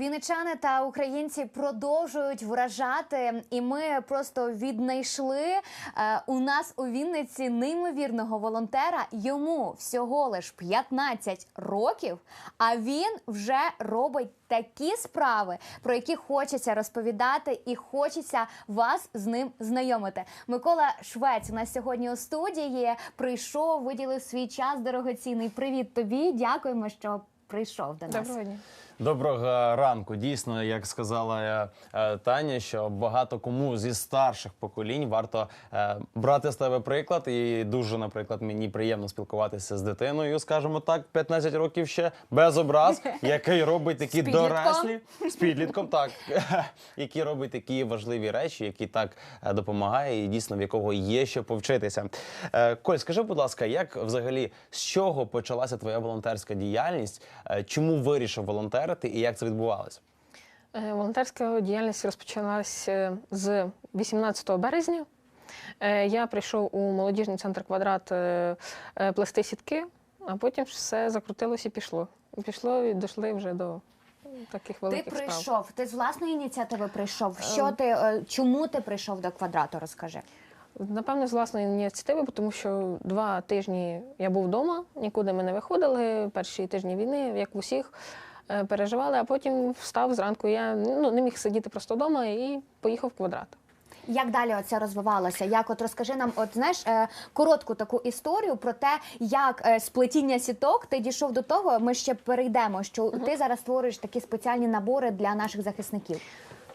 вінничани та українці продовжують вражати, і ми просто віднайшли е, у нас у Вінниці неймовірного волонтера. Йому всього лиш 15 років, а він вже робить такі справи, про які хочеться розповідати, і хочеться вас з ним знайомити. Микола Швець у нас сьогодні у студії прийшов, виділив свій час дорогоцінний. Привіт тобі! Дякуємо, що прийшов до нас. Доброго дня. Доброго ранку. Дійсно, як сказала е, Таня, що багато кому зі старших поколінь варто е, брати з тебе приклад. І дуже, наприклад, мені приємно спілкуватися з дитиною, скажімо так, 15 років ще без образ, який робить такі підлітком. дорослі з підлітком, так які робить такі важливі речі, які так е, допомагає, і дійсно в якого є що повчитися. Е, Коль, скажи, будь ласка, як взагалі з чого почалася твоя волонтерська діяльність? Е, Чому вирішив волонтерити і як це відбувалося? Е, Волонтерська діяльність розпочалася з 18 березня. Е, Я прийшов у молодіжний центр квадрат е, е, плести сітки, а потім все закрутилося і пішло. Пішло і дійшли вже до таких Ти великих справ. прийшов, ти з власної ініціативи прийшов. Що ти е, чому ти прийшов до квадрату? Розкажи. Напевно, з власної ініціативи, тому що два тижні я був вдома, нікуди ми не виходили. Перші тижні війни, як в усіх, е, переживали, а потім встав зранку. Я ну, не міг сидіти просто вдома і поїхав в квадрат. Як далі оце розвивалося? Як от розкажи нам, от знаєш, е, коротку таку історію про те, як е, з плетіння сіток ти дійшов до того. Ми ще перейдемо. Що ти зараз створюєш такі спеціальні набори для наших захисників.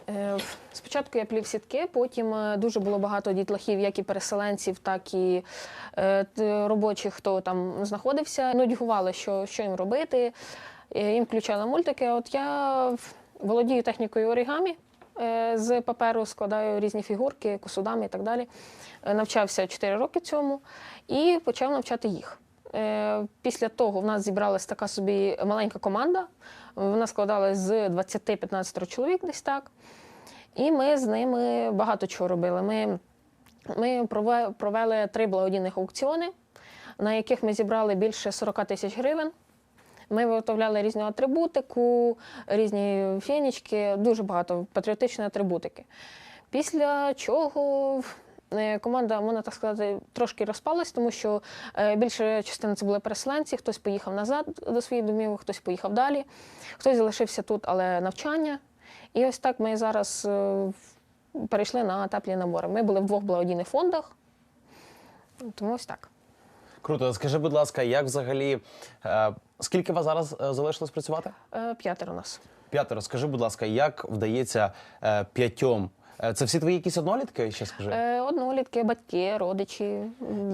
Е, Спочатку я плів сітки, потім е, дуже було багато дітлахів, як і переселенців, так і е, робочих, хто там знаходився. Нудьгували, що, що їм робити. Їм включали мультики. От я володію технікою оригамі. Е, З паперу складаю різні фігурки, косудами і так далі. Е, Навчався 4 роки цьому і почав навчати їх. Е, Після того в нас зібралась така собі маленька команда. Вона складалась з 20-15 чоловік десь так. І ми з ними багато чого робили. Ми, ми провели три благодійних аукціони, на яких ми зібрали більше 40 тисяч гривень. Ми виготовляли різну атрибутику, різні фінічки, дуже багато патріотичної атрибутики. Після чого е, команда, можна так сказати, трошки розпалась, тому що е, більша частина це були переселенці, хтось поїхав назад до своїх домів, хтось поїхав далі, хтось залишився тут, але навчання. І ось так ми зараз е, перейшли на теплі набори. Ми були в двох благодійних фондах, тому ось так. Круто, скажи, будь ласка, як взагалі е, скільки вас зараз е, залишилось працювати? Е, П'ятеро нас. П'ятеро. Скажи, будь ласка, як вдається е, п'ятьом? Е, Це всі твої якісь однолітки? Ще скажи. Е, Однолітки, батьки, родичі.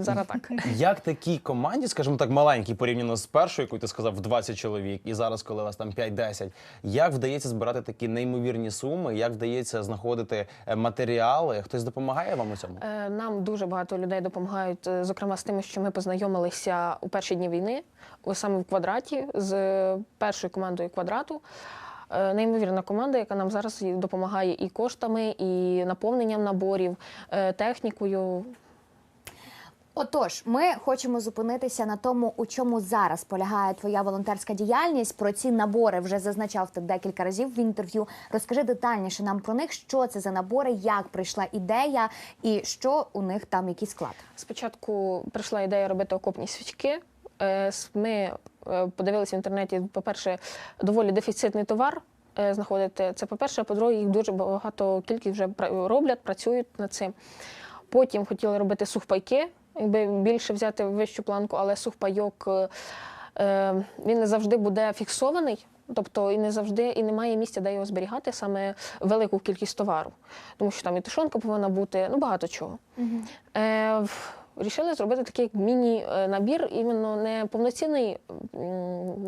Зараз так. Як такій команді, скажімо так, маленькій порівняно з першою, яку ти сказав, в 20 чоловік, і зараз, коли у вас там 5-10, як вдається збирати такі неймовірні суми? Як вдається знаходити е, матеріали? Хтось допомагає вам у цьому? Е, Нам дуже багато людей допомагають, зокрема з тими, що ми познайомилися у перші дні війни, саме в квадраті з першою командою квадрату. Е, Неймовірна команда, яка нам зараз допомагає і коштами, і наповненням наборів, е, технікою. Отож, ми хочемо зупинитися на тому, у чому зараз полягає твоя волонтерська діяльність. Про ці набори вже зазначав ти декілька разів в інтерв'ю. Розкажи детальніше нам про них, що це за набори, як прийшла ідея і що у них там який склад. Спочатку прийшла ідея робити окопні свічки. Е, Ми е, подивилися в інтернеті, по-перше, доволі дефіцитний товар е, знаходити. Це по-перше, а по-друге, їх дуже багато кількість вже роблять, працюють над цим. Потім хотіли робити сухпайки, якби більше взяти вищу планку, але сухпайок е, е, він не завжди буде фіксований. Тобто і не завжди і немає місця, де його зберігати, саме велику кількість товару. Тому що там і тушонка повинна бути, ну багато чого. Е, в- Рішили зробити такий міні-набір, іменно не повноцінний,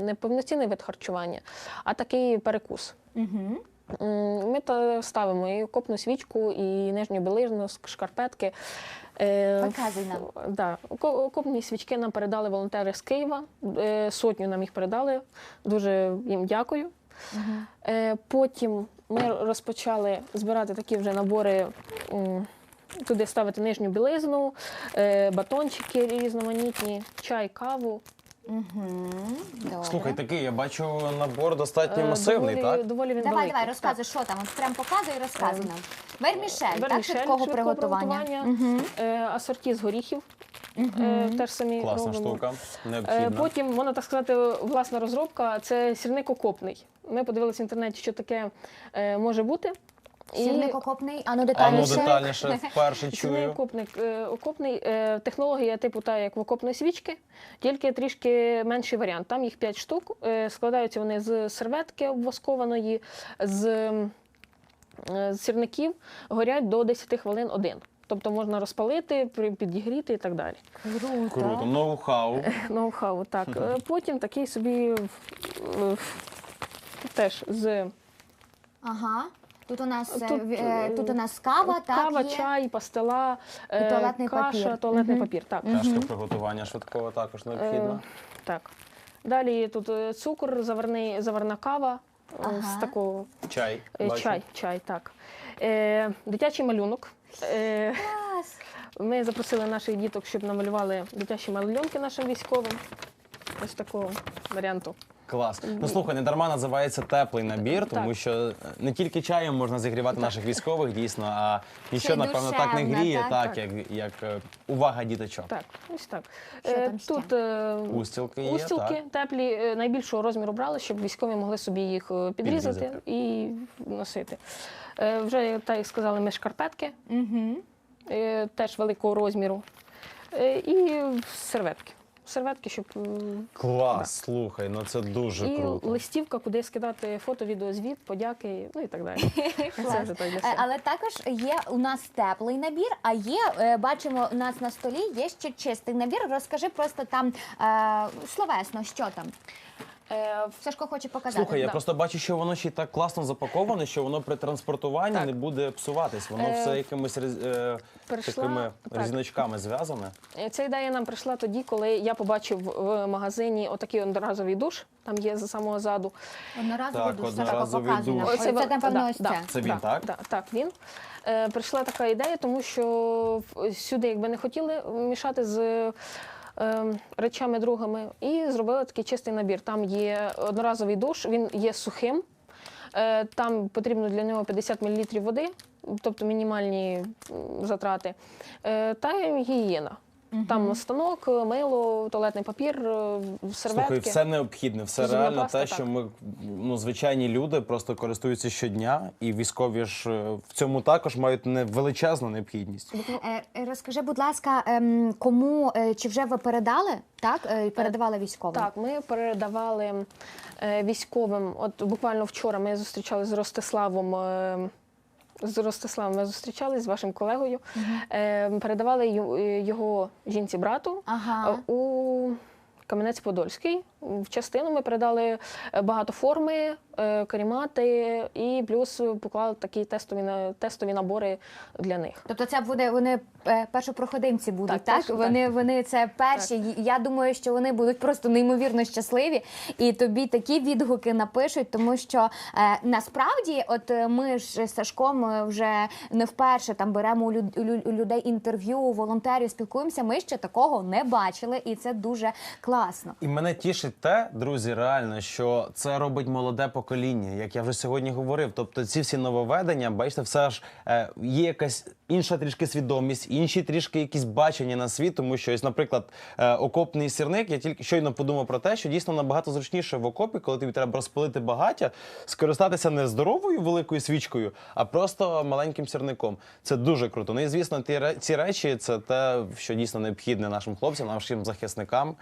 не повноцінний вид харчування, а такий перекус. Угу. Ми та ставимо і копну свічку, і нижню білизну, шкарпетки. Е, Показуй нам. Да. ко- Копні свічки нам передали волонтери з Києва. Е, Сотню нам їх передали. Дуже їм дякую. Е, Потім ми розпочали збирати такі вже набори. Туди ставити нижню білизну, е, батончики різноманітні, чай, каву. Угу. Добре. Слухай, такий, я бачу набор достатньо Е, масивний, доволі, так? Доволі він Давай, великий. давай, розказуй, що там. От прям показуй і розказуй Ем, нам. Вермішель, так, Вермішель швидкого приготування. Угу. Е, асорті з горіхів. Е, теж самі Класна робимо. штука, Е, необхідна. Потім, можна так сказати, власна розробка це сірник окопний. Ми подивилися в інтернеті, що таке е, може бути. Сірник окопний, а ну А ну детальніше. детальніше вперше Сірник чую. окопник, е, окопний е, технологія типу та як в окопної свічки, тільки трішки менший варіант. Там їх 5 штук. Е, складаються вони з серветки обвоскованої, з, з сірників, горять до 10 хвилин один. Тобто можна розпалити, підігріти і так далі. Круто. Круто, ноу-хау. Ноу-хау, так. Потім такий собі теж з Ага. Тут у нас е, Тут, е, тут у нас кава, так кава, є. чай, пастила, е, туалетний каша, папір. туалетний Мгм. папір. Так. Тяжке приготування швидкого також необхідно. Е, так. Далі тут е, цукор, заварний, заварна кава е, Ага. з такого Чай. е, бачу. чай, чай, так. Е, дитячий малюнок. Е, Клас. ми запросили наших діток, щоб намалювали дитячі малюнки нашим військовим. Ось такого варіанту. Клас. Ну слухай, не дарма називається теплий набір, тому Так. що не тільки чаєм можна зігрівати наших військових, дійсно, а Ще й ніщо, напевно, так не душевно, гріє, так? так, Так. як, як е, увага діточок. Так, ось так. Що Е, там ще? Тут е, Устілки є, устілки так. теплі, е, найбільшого розміру брали, щоб військові могли собі їх е, підрізати Підрізати. і носити. Е, Вже, так як сказали, ми шкарпетки, Угу. е, теж великого розміру. Е, І серветки. Серветки, щоб е, Клас, слухай, ну це дуже і круто. листівка, куди скидати фото, відео, звіт, подяки, ну і так далі. Це вже так для Е, себе. Але також є у нас теплий набір, а є, е, бачимо, у нас на столі є ще чистий набір. Розкажи просто там е, словесно, що там. Е, Сашко хоче показати. Слухай, я да. просто бачу, що воно ще й так класно запаковане, що воно при транспортуванні Так. не буде псуватись. Воно Е, все якимись е, прийшла- такими так. різиночками зв'язане. Е, Ця ідея нам прийшла тоді, коли я побачив в магазині отакий одноразовий душ, там є з самого заду. Одноразовий Так, душ, Сашко, одноразовий показуй нам. душ. Це, Оце напевно, ось це. Це він, Да, так? Так, він. Е, прийшла така ідея, тому що в- сюди, якби не хотіли мішати з речами другими, і зробили такий чистий набір. Там є одноразовий душ, він є сухим. Е, Там потрібно для нього 50 мл води, тобто мінімальні затрати, Е, та гігієна. Там станок, мило, туалетний папір, е, серветки. Слухай, все необхідне, все Зубна реально паста, те, так. що ми ну звичайні люди просто користуються щодня, і військові ж е, в цьому також мають не величезну необхідність. Е, е, Розкажи, будь ласка, ем, кому е, чи вже ви передали? Так, Е, передавали військовим? Так, ми передавали е, військовим. От буквально вчора ми зустрічалися з Ростиславом. З Ростиславом ми зустрічалися з вашим колегою. Е, передавали ю- е, його жінці брату Ага. е, у Кам'янець-Подольський. В частину ми передали е, багато форми, е, карімати і плюс поклали такі тестові тестові набори для них. Тобто це буде вони е, першопроходимці будуть, так? Так, перші, Вони вони це перші. І Я думаю, що вони будуть просто неймовірно щасливі, і тобі такі відгуки напишуть, тому що е, насправді, от ми ж з Сашком вже не вперше там беремо у людей інтерв'ю, волонтерів, спілкуємося. Ми ще такого не бачили, і це дуже класно. І мене тішить те, друзі, реально, що це робить молоде покоління, як я вже сьогодні говорив. Тобто, ці всі нововведення, бачите, все ж е, є якась інша трішки свідомість, інші трішки якісь бачення на світ, тому що ось, наприклад, е, окопний сірник. Я тільки щойно подумав про те, що дійсно набагато зручніше в окопі, коли тобі треба розпалити багаття, скористатися не здоровою великою свічкою, а просто маленьким сірником. Це дуже круто. Ну і звісно, ті ці речі це те, що дійсно необхідне нашим хлопцям, нашим захисникам.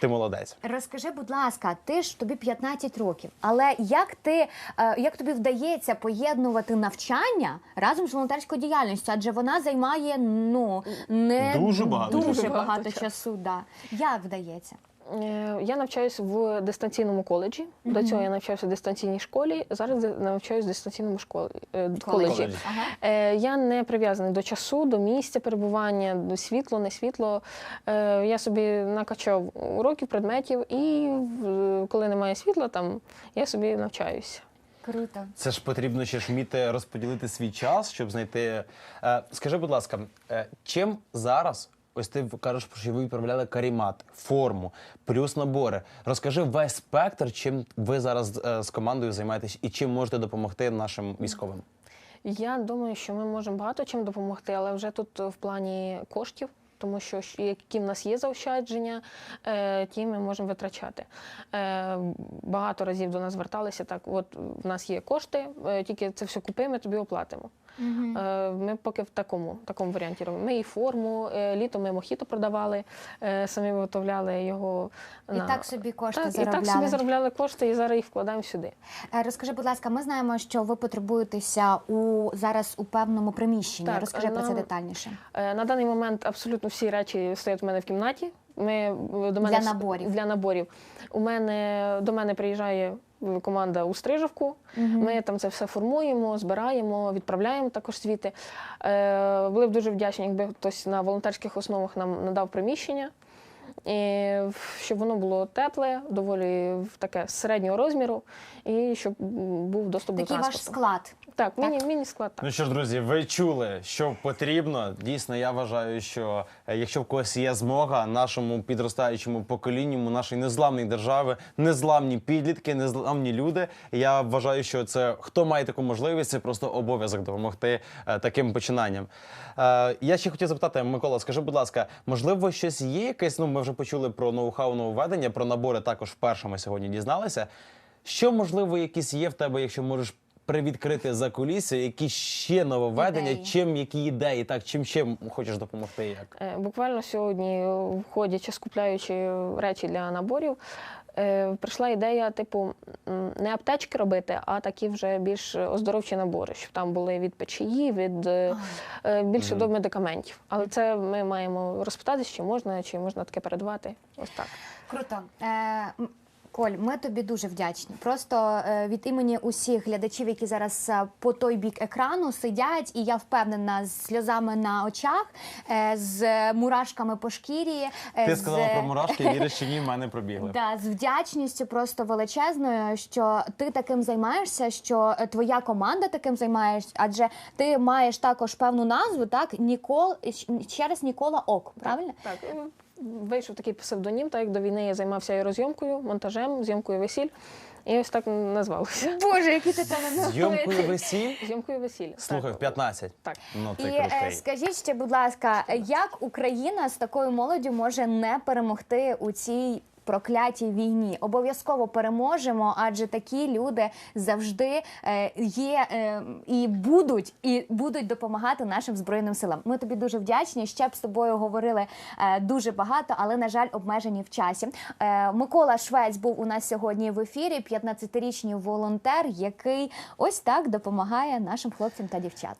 Ти молодець. Розкажи, будь ласка, ти ж тобі 15 років, але як ти е, як тобі вдається поєднувати навчання разом з волонтерською діяльністю? Адже вона займає ну не Дуже багато дуже багато Багато часу. Да. Як вдається? Е, Я навчаюся в дистанційному коледжі. До цього я навчався в дистанційній школі. Зараз навчаюся в дистанційному школі е, коледжі. Коледжі. Ага. Е, Я не прив'язаний до часу, до місця перебування, до світло, не світло. Е, Я собі накачав уроків, предметів, і в- коли немає світла, там я собі навчаюся. Круто. Це ж потрібно ще ж вміти розподілити свій час, щоб знайти. Е, скажи, будь ласка, е, чим зараз ось ти кажеш, що ви відправляли карімат, форму, плюс набори. Розкажи весь спектр, чим ви зараз е, з командою займаєтесь і чим можете допомогти нашим військовим. Я думаю, що ми можемо багато чим допомогти, але вже тут в плані коштів. Тому що які в нас є заощадження, е, ті ми можемо витрачати. Е, багато разів до нас зверталися так: от в нас є кошти, е, тільки це все купи, ми тобі оплатимо. Е, Ми поки в такому, такому варіанті робимо. Ми і форму, літо ми мохіто продавали, самі виготовляли його. І так собі кошти так, і так собі заробляли кошти, і зараз їх вкладаємо сюди. Розкажи, будь ласка, ми знаємо, що ви потребуєтеся у зараз у певному приміщенні. Так, Розкажи про це детальніше. На даний момент абсолютно всі речі стоять у мене в кімнаті. Ми е, до мене Для наборів. Для наборів. У мене до мене приїжджає е, команда у Стрижівку. Ми там це все формуємо, збираємо, відправляємо також світи. Е, були б дуже вдячні, якби хтось на волонтерських основах нам надав приміщення. І щоб воно було тепле, доволі таке середнього розміру, і щоб був доступ Такий до ваш склад. Так, міні, міні-склад. Так. Ну що ж, друзі, ви чули, що потрібно. Дійсно, я вважаю, що е, якщо в когось є змога нашому підростаючому поколінню, нашої незламної держави, незламні підлітки, незламні люди. Я вважаю, що це хто має таку можливість, це просто обов'язок допомогти е, таким починанням. Е, я ще хотів запитати, Микола, скажи, будь ласка, можливо, щось є якесь? Ну, ми вже почули про ноу-хау нововведення, про набори також вперше ми сьогодні дізналися. Що можливо, якісь є в тебе, якщо можеш привідкрити за кулісся, які ще нововведення, Ідеї. чим які ідеї, так чим ще хочеш допомогти? Як Е, Буквально сьогодні, входячи, скупляючи речі для наборів, е, прийшла ідея, типу, не аптечки робити, а такі вже більш оздоровчі набори, щоб там були від печії, від е, е, більше до медикаментів. Але це ми маємо розпитатися, чи можна, чи можна таке передавати. Ось так. Круто. Е, Коль, ми тобі дуже вдячні. Просто е, від імені усіх глядачів, які зараз е, по той бік екрану сидять, і я впевнена з сльозами на очах, е, з мурашками по шкірі. ти з- сказала про мурашки, віриш чи ні, в мене пробігли. Да, з вдячністю просто величезною, що ти таким займаєшся, що твоя команда таким займаєшся, адже ти маєш також певну назву, так Нікол ще раз Нікола Ок, правильно? Так, і вийшов такий псевдонім, так як до війни я займався аерозйомкою, монтажем, зйомкою весіль. І ось так назвалося. Боже, які ти талановитий. Зйомкою весіль. Зйомкою весіль. Слухай, в Так. 15. Так. Ну І ти е, крутий. скажіть ще, будь ласка, як Україна з такою молоддю може не перемогти у цій проклятій війні? Обов'язково переможемо, адже такі люди завжди е, є е, і будуть, і будуть допомагати нашим збройним силам. Ми тобі дуже вдячні. Ще б з тобою говорили е, дуже багато, але на жаль, обмежені в часі. Микола Швець був у нас сьогодні в ефірі. 15-річний волонтер, який ось так допомагає нашим хлопцям та дівчатам.